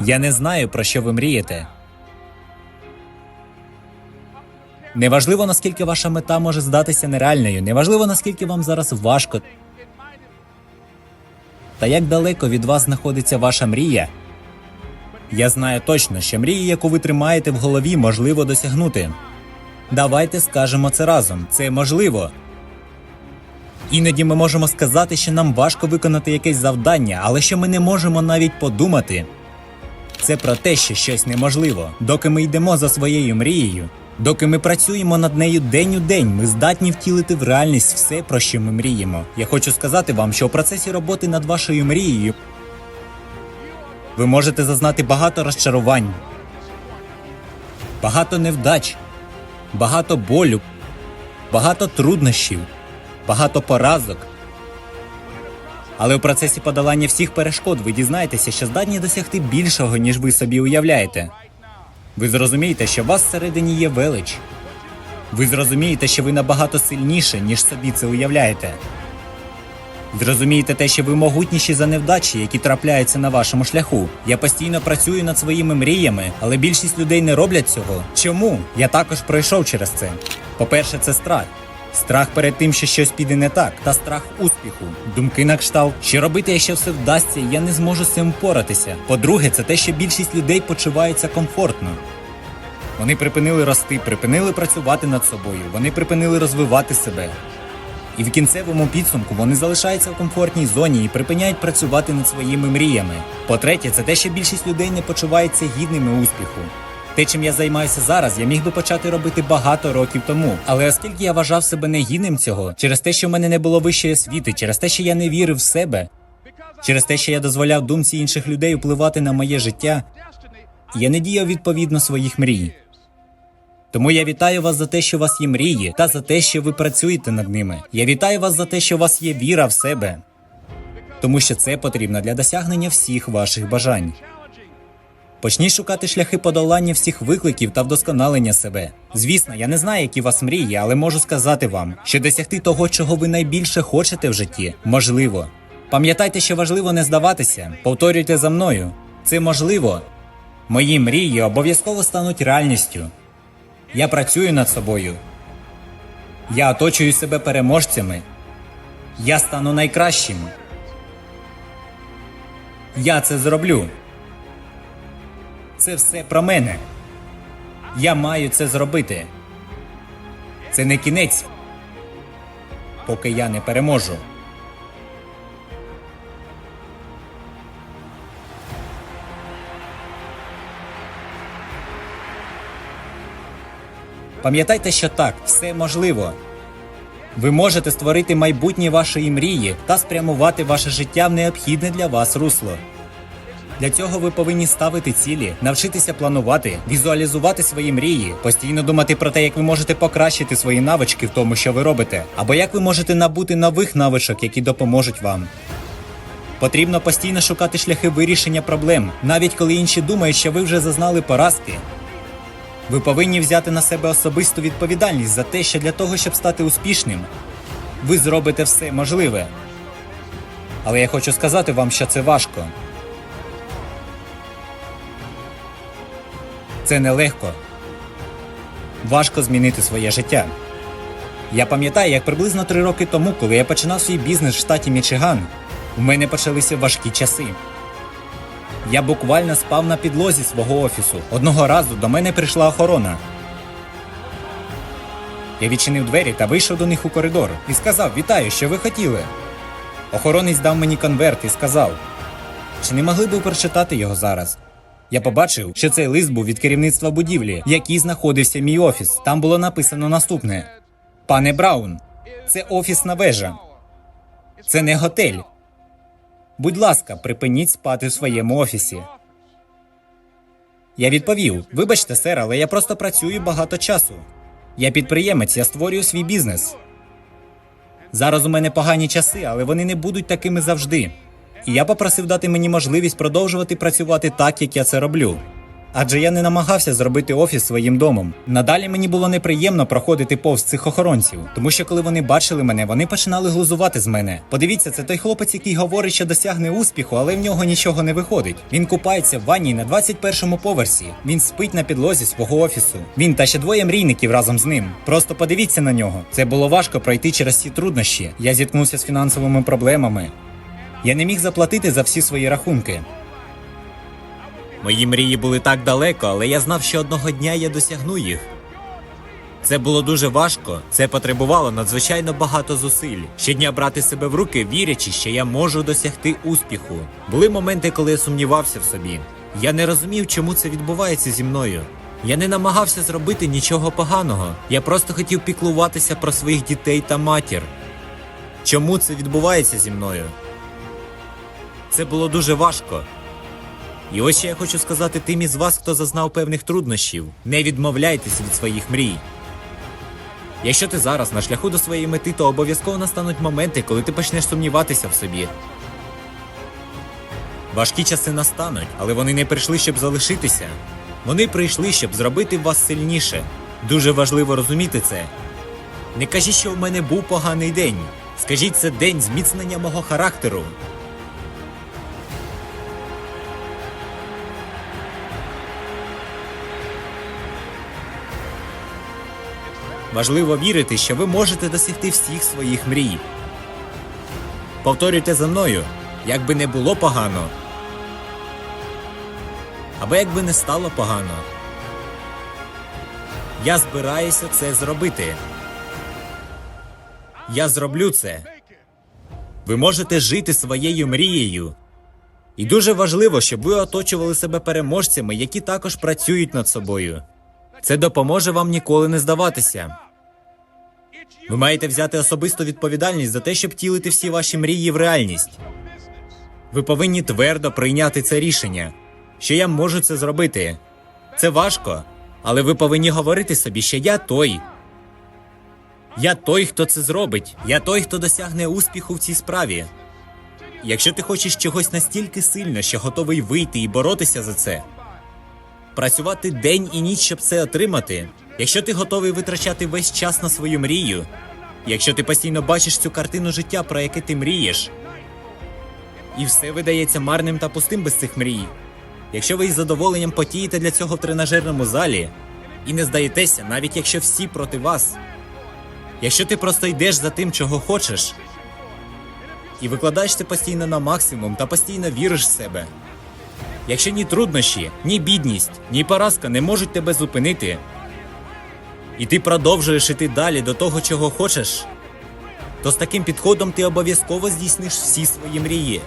Я не знаю, про що ви мрієте. Неважливо, наскільки ваша мета може здатися нереальною, неважливо, наскільки вам зараз важко. Та як далеко від вас знаходиться ваша мрія? Я знаю точно, що мрії, яку ви тримаєте в голові, можливо досягнути. Давайте скажемо це разом. Це можливо. Іноді ми можемо сказати, що нам важко виконати якесь завдання, але що ми не можемо навіть подумати. Це про те, що щось неможливо. Доки ми йдемо за своєю мрією, доки ми працюємо над нею день у день, ми здатні втілити в реальність все, про що ми мріємо. Я хочу сказати вам, що у процесі роботи над вашою мрією ви можете зазнати багато розчарувань, багато невдач, багато болю, багато труднощів, багато поразок. Але у процесі подолання всіх перешкод ви дізнаєтеся, що здатні досягти більшого, ніж ви собі уявляєте. Ви зрозумієте, що у вас всередині є велич. Ви зрозумієте, що ви набагато сильніше, ніж собі це уявляєте. Зрозумієте те, що ви могутніші за невдачі, які трапляються на вашому шляху. Я постійно працюю над своїми мріями, але більшість людей не роблять цього. Чому? Я також пройшов через це. По-перше, це страх. Страх перед тим, що щось піде не так, та страх успіху, думки на кшталт, що робити, якщо все вдасться, я не зможу з цим впоратися. По-друге, це те, що більшість людей почуваються комфортно. Вони припинили рости, припинили працювати над собою, вони припинили розвивати себе. І в кінцевому підсумку вони залишаються в комфортній зоні і припиняють працювати над своїми мріями. По-третє, це те, що більшість людей не почуваються гідними успіху. Те, чим я займаюся зараз, я міг би почати робити багато років тому. Але оскільки я вважав себе негідним цього, через те, що в мене не було вищої освіти, через те, що я не вірив в себе, через те, що я дозволяв думці інших людей впливати на моє життя, я не діяв відповідно своїх мрій. Тому я вітаю вас за те, що у вас є мрії, та за те, що ви працюєте над ними. Я вітаю вас за те, що у вас є віра в себе, тому що це потрібно для досягнення всіх ваших бажань. Почніть шукати шляхи подолання всіх викликів та вдосконалення себе. Звісно, я не знаю, які вас мрії, але можу сказати вам, що досягти того, чого ви найбільше хочете в житті, можливо. Пам'ятайте, що важливо не здаватися. Повторюйте за мною. Це можливо. Мої мрії обов'язково стануть реальністю. Я працюю над собою. Я оточую себе переможцями. Я стану найкращим. Я це зроблю. Це все про мене. Я маю це зробити. Це не кінець, поки я не переможу. Пам'ятайте, що так, все можливо. Ви можете створити майбутнє вашої мрії та спрямувати ваше життя в необхідне для вас русло. Для цього ви повинні ставити цілі, навчитися планувати, візуалізувати свої мрії, постійно думати про те, як ви можете покращити свої навички в тому, що ви робите, або як ви можете набути нових навичок, які допоможуть вам. Потрібно постійно шукати шляхи вирішення проблем, навіть коли інші думають, що ви вже зазнали поразки. Ви повинні взяти на себе особисту відповідальність за те, що для того, щоб стати успішним, ви зробите все можливе. Але я хочу сказати вам, що це важко. Це нелегко. Важко змінити своє життя. Я пам'ятаю, як приблизно три роки тому, коли я починав свій бізнес в штаті Мічиган, у мене почалися важкі часи. Я буквально спав на підлозі свого офісу. Одного разу до мене прийшла охорона. Я відчинив двері та вийшов до них у коридор і сказав: Вітаю, що ви хотіли. Охоронець дав мені конверт і сказав: Чи не могли б ви прочитати його зараз? Я побачив, що цей лист був від керівництва будівлі, в якій знаходився мій офіс. Там було написано наступне: Пане Браун, це офісна вежа. Це не готель. Будь ласка, припиніть спати в своєму офісі. Я відповів: Вибачте, сер, але я просто працюю багато часу. Я підприємець, я створюю свій бізнес. Зараз у мене погані часи, але вони не будуть такими завжди. І я попросив дати мені можливість продовжувати працювати так, як я це роблю. Адже я не намагався зробити офіс своїм домом. Надалі мені було неприємно проходити повз цих охоронців, тому що коли вони бачили мене, вони починали глузувати з мене. Подивіться, це той хлопець, який говорить, що досягне успіху, але в нього нічого не виходить. Він купається в ванні на 21-му поверсі. Він спить на підлозі свого офісу. Він та ще двоє мрійників разом з ним. Просто подивіться на нього. Це було важко пройти через ці труднощі. Я зіткнувся з фінансовими проблемами. Я не міг заплатити за всі свої рахунки. Мої мрії були так далеко, але я знав, що одного дня я досягну їх. Це було дуже важко, це потребувало надзвичайно багато зусиль. Щодня брати себе в руки, вірячи, що я можу досягти успіху. Були моменти, коли я сумнівався в собі. Я не розумів, чому це відбувається зі мною. Я не намагався зробити нічого поганого. Я просто хотів піклуватися про своїх дітей та матір. Чому це відбувається зі мною? Це було дуже важко. І ось я хочу сказати тим із вас, хто зазнав певних труднощів. Не відмовляйтесь від своїх мрій. Якщо ти зараз на шляху до своєї мети, то обов'язково настануть моменти, коли ти почнеш сумніватися в собі. Важкі часи настануть, але вони не прийшли, щоб залишитися. Вони прийшли, щоб зробити вас сильніше. Дуже важливо розуміти це. Не кажіть, що в мене був поганий день. Скажіть, це день зміцнення мого характеру. Важливо вірити, що ви можете досягти всіх своїх мрій. Повторюйте за мною, як би не було погано. Або як би не стало погано. Я збираюся це зробити. Я зроблю це. Ви можете жити своєю мрією. І дуже важливо, щоб ви оточували себе переможцями, які також працюють над собою. Це допоможе вам ніколи не здаватися. Ви маєте взяти особисту відповідальність за те, щоб втілити всі ваші мрії в реальність. Ви повинні твердо прийняти це рішення, що я можу це зробити. Це важко, але ви повинні говорити собі, що я той. Я той, хто це зробить. Я той, хто досягне успіху в цій справі. Якщо ти хочеш чогось настільки сильно, що готовий вийти і боротися за це, працювати день і ніч, щоб це отримати. Якщо ти готовий витрачати весь час на свою мрію, якщо ти постійно бачиш цю картину життя, про яке ти мрієш, і все видається марним та пустим без цих мрій. Якщо ви із задоволенням потієте для цього в тренажерному залі і не здаєтеся, навіть якщо всі проти вас, якщо ти просто йдеш за тим, чого хочеш, і викладаєш це постійно на максимум та постійно віриш в себе. Якщо ні труднощі, ні бідність, ні поразка не можуть тебе зупинити, і ти продовжуєш іти далі до того, чого хочеш, то з таким підходом ти обов'язково здійсниш всі свої мрії.